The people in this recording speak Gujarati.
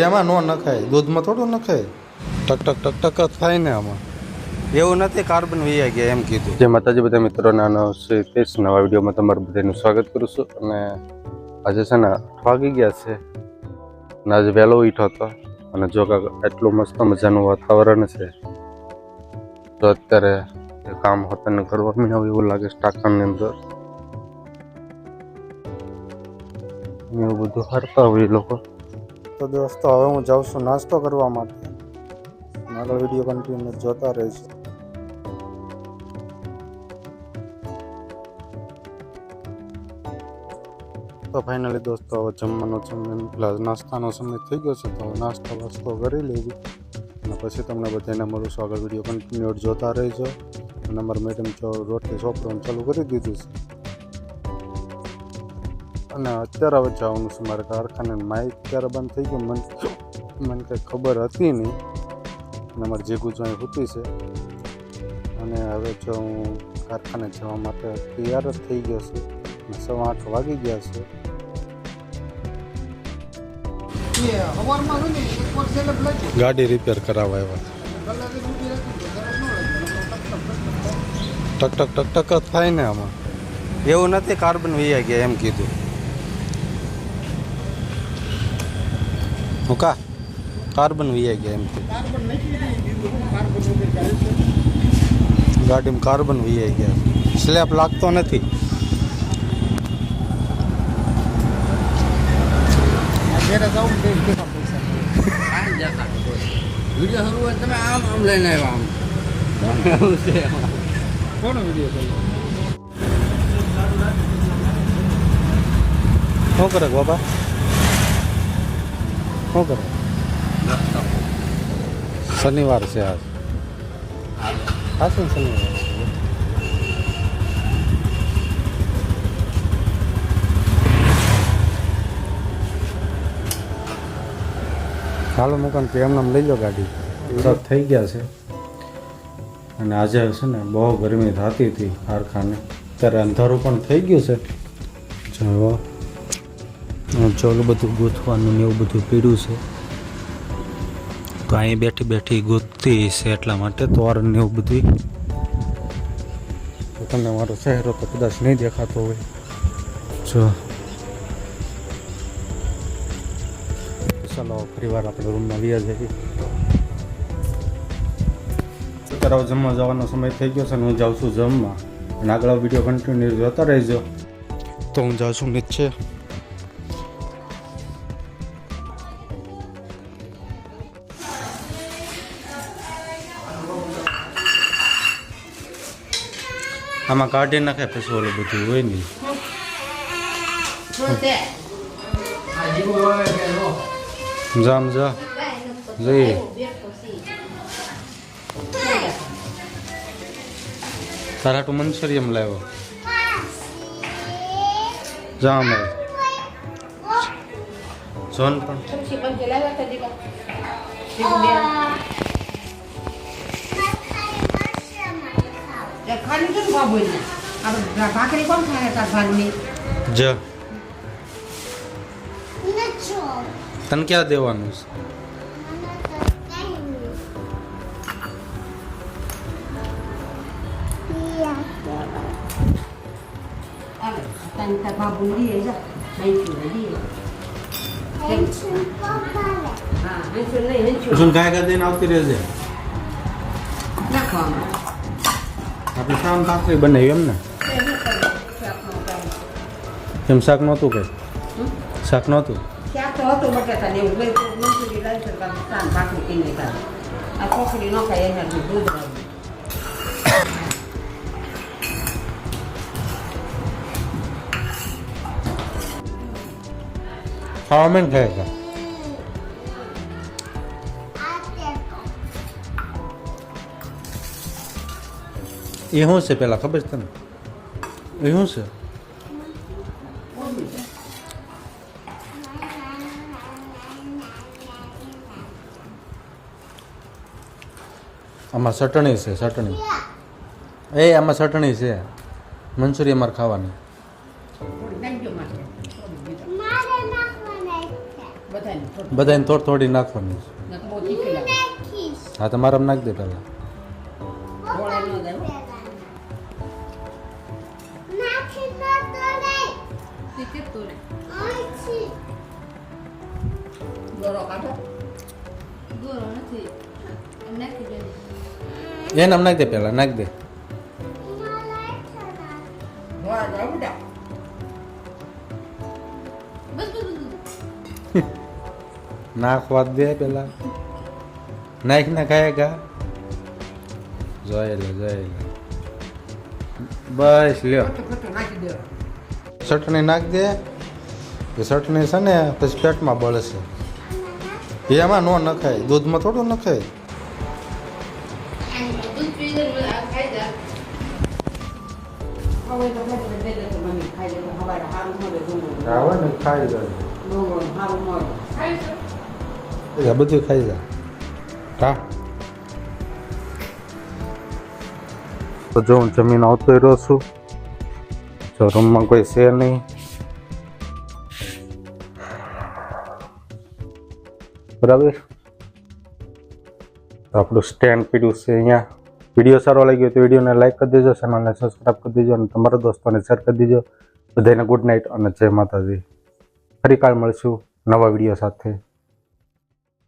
એમાં ન નખાય દૂધમાં થોડું નખાય. ટક ટક ટક ટક જ થાય ને આમાં. એવું નથી કાર્બન વી ગયા એમ કીધું. જે માતાજી બધા મિત્રોને આનો શ્રી તેજ નવા વિડીયોમાં તમારું બધાનું સ્વાગત કરું છું. અને આજે છે ને આઠ વાગી ગયા છે. અને આજે વહેલો ઉઠો હતો. અને જો એટલું મસ્ત મજાનું વાતાવરણ છે તો અત્યારે એ કામ હોતાને કરવા મીનાવું એવું લાગે છે ટાંકાની અંદર. એવું બધું હારતા હોય લોકો. તો દોસ્તો હવે હું જાઉં છું નાસ્તો કરવા માટે. આગળ વીડિયો કન્ટિન્યુ જોતા રહીશ. તો ફાઇનલી દોસ્તો, હવે જમવાનો સમય પેલા નાસ્તાનો સમય થઈ ગયો છે, તો નાસ્તો વાસ્તો કરી લેવી. અને પછી તમને બધાને મળું છું આગળ વીડિયો કન્ટિન્યુ જોતા રહેજો. અને અમારા મેડમ જો રોટલી સોંપવાનું ચાલુ કરી દીધું છે. અને અત્યારે હવે જવાનું છે મારે કારખાને માઇક ત્યારે બંધ થઈ ગયું મને મને કંઈ ખબર હતી નહીં. અને મારી જે ગુજવાઈ હોતી છે. અને હવે જો હું કારખાને જવા માટે તૈયાર જ થઈ ગયો છું. સવા આઠ વાગી ગયા છે. ગાડી રિપેર કરાવવા આવ્યા. ટક ટક ટક ટક જ થાય ને આમાં. એવું નથી કાર્બન વૈયા ગયા એમ કીધું. હું કા કાર્બન વી ગયા એમ કીધું ગાડીમાં કાર્બન વી ગયા સ્લેબ લાગતો નથી વીડિયો શરૂ હોય તમે આમ આમ લઈને આવ્યા આમ એવું છે એમાં. કોનો વીડિયો શું કરે બાબા શું કરો? શનિવાર છે આજ. હા ને શનિવાર ચાલો મુકાન કે એમને લઈ લો ગાડી. સર થઈ ગયા છે. અને આજે છે ને બહુ ગરમી થતી હતી કારખાને. ત્યારે અંધારું પણ થઈ ગયું છે. જો. ઓલું બધું ગૂંથવાનું ને એવું બધું પીડ્યું છે. તો અહીં બેઠી બેઠી ગૂંથતી છે એટલા માટે તોરણ ને એવું બધું તમને મારો ચહેરો તો કદાચ નહીં દેખાતો હોય. જો. ચાલો ફરી વાર આપણે રૂમમાં લઈએ જઈએ. અત્યારે જમવા જવાનો સમય થઈ ગયો છે અને હું જાઉં છું જમવા. અને આગળ વીડિયો કન્ટિન્યુ જોતા રહેજો. તો હું જાઉં છું નીચે. આમાં કાઢી નાખે પછી ઓલું બધું હોય નહીં જામ જા. જઈએ. તારા તું મનસરી એમ લાવ્યો. જામ પણ. ખાલી કેમ બાબુ એને? આપણે ભાખરી કોણ ખાય તાર ભાગની જ. તને ક્યાં દેવાનું છે? હંસુ નહીં હંસુ શું કાય કરીને આવતી રહેજે. ના આમાં. આપણે શામ ભાખરી બનાવી એમ ને. એમ શાક નહોતું કે? શાક નહોતું? શાક તો હતું બટાટા ને એવું. મંચુરી લાવી તો કાંઈ કીને આ કોકડી ન ખાય દૂધ ખાવા મેં ખાય એ શું છે પેલા ખબર છે તને એ શું છે આમાં ચટણી છે ચટણી. એ આમાં ચટણી છે. મંચુરી અમારે ખાવાની. બધાને થોડું. થોડી નાખવાની છે. નકર બહુ નાખી દે હા મારામાં નાખી દે પહેલાં ગોળે ન જાય ગોળો કાઢો એને આમ નાખી દે પહેલાં નાખી દે ગોળા જાય બધા નાખવા દે પેલા નાખ ના ખાય જોઈ લે જોઈ બસ લ્યો નાખી દો ચટણી નાખ દે. એ ચટણી છે ને, પછી પેટમાં બળશે એમાં ન નખાય. દૂધમાં થોડું નખાય. આવે બધું ખાઈ જાય હા તો જો હું જમીન આવતો રહ્યો છું. જો રૂમમાં કોઈ છે નહીં. બરાબર? તો આપણું સ્ટેન્ડ પીડ્યું છે અહીંયા. વીડિયો સારો લાગ્યો તો વિડીયોને લાઇક કરી દેજો ચેનલને સબસ્ક્રાઈબ કરી દેજો અને તમારા દોસ્તોને શેર કરી દેજો. બધાને ગુડ નાઇટ અને જય માતાજી. ફરી કાલ મળશું નવા વીડિયો સાથે.